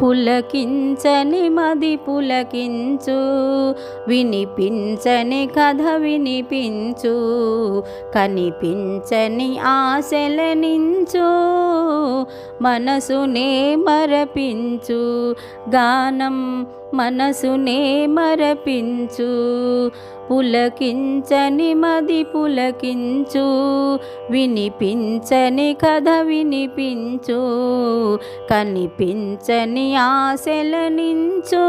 పులకించని మది పులకించు వినిపించని కథ వినిపించు కనిపించని ఆశలనించు మనసునే మరపించు గానం మనసునే మరపించు పులకించని మది పులకించు వినిపించని కథ వినిపించు కనిపించని ఆశలనించు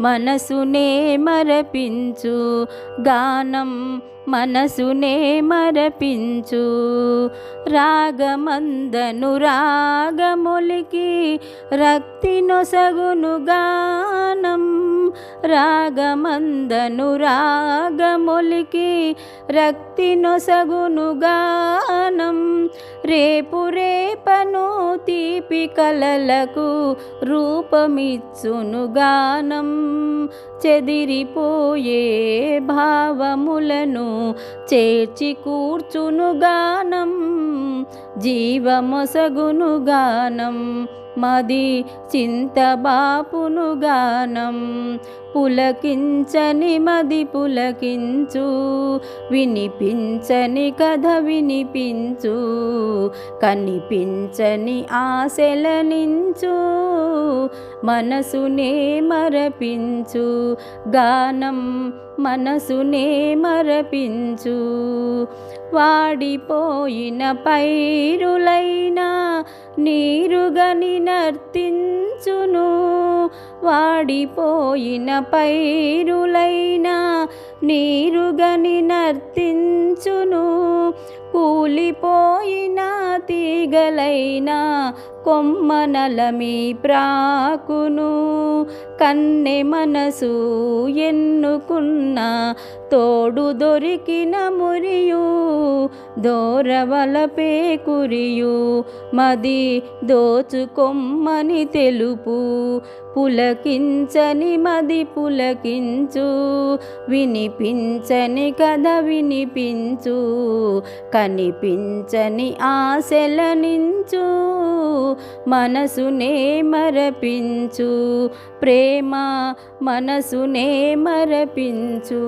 మనసునే మరపించు గానం మనసునే మరపించు రాగమందను రాగమొలికి రక్తి నొసగును గానం రాగమందను రాగమొలికి రక్తి నొసగును గానం. రేపు రేపను తీపి కలలకు రూపమిచ్చును గానం. చెదిరిపోయే భావములను చేర్చి కూర్చును గానం. జీవమొసగును గానం. మది చింతబాపును గానం పులకించని మది పులకించు వినిపించని కథ వినిపించు కనిపించని ఆశలనించు మనసునే మరపించు గానం మనసునే మరపించు. వాడిపోయిన పైరులైనా నీరుగని నర్తించును వాడిపోయిన పైరులైనా నీరుగని నర్తించును. కూలిపోయిన తీగలైన కొమ్మనలమి ప్రాకును. కన్నె మనసు ఎన్నుకున్న తోడు దొరికిన మురియు. దోరవలపే కురియు మది దోచుకొమ్మని తెలుపు. పులకించని మది పులకించు. విని కనిపించని కథ వినిపించు కనిపించని ఆశలనించు మనసునే మరపించు ప్రేమ మనసునే మరపించు.